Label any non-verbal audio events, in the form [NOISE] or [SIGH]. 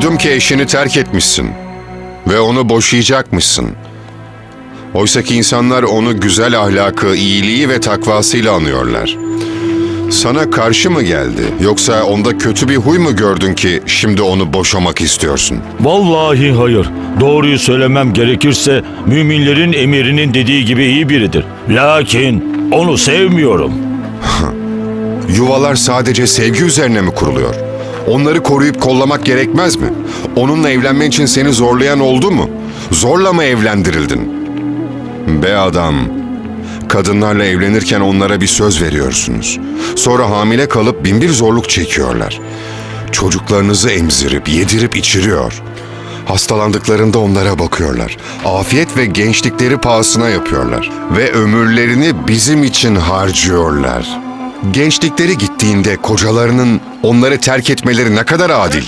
Duydum ki eşini terk etmişsin ve onu boşayacakmışsın. Oysaki insanlar onu güzel ahlakı, iyiliği ve takvasıyla anıyorlar. Sana karşı mı geldi yoksa onda kötü bir huy mu gördün ki şimdi onu boşamak istiyorsun? Vallahi hayır. Doğruyu söylemem gerekirse müminlerin emirinin dediği gibi iyi biridir. Lakin onu sevmiyorum. [LAUGHS] Yuvalar sadece sevgi üzerine mi kuruluyor? Onları koruyup kollamak gerekmez mi? Onunla evlenmen için seni zorlayan oldu mu? Zorla mı evlendirildin? Be adam, kadınlarla evlenirken onlara bir söz veriyorsunuz. Sonra hamile kalıp binbir zorluk çekiyorlar. Çocuklarınızı emzirip, yedirip içiriyor. Hastalandıklarında onlara bakıyorlar. Afiyet ve gençlikleri pahasına yapıyorlar. Ve ömürlerini bizim için harcıyorlar. Gençlikleri gittiğinde kocalarının onları terk etmeleri ne kadar adil.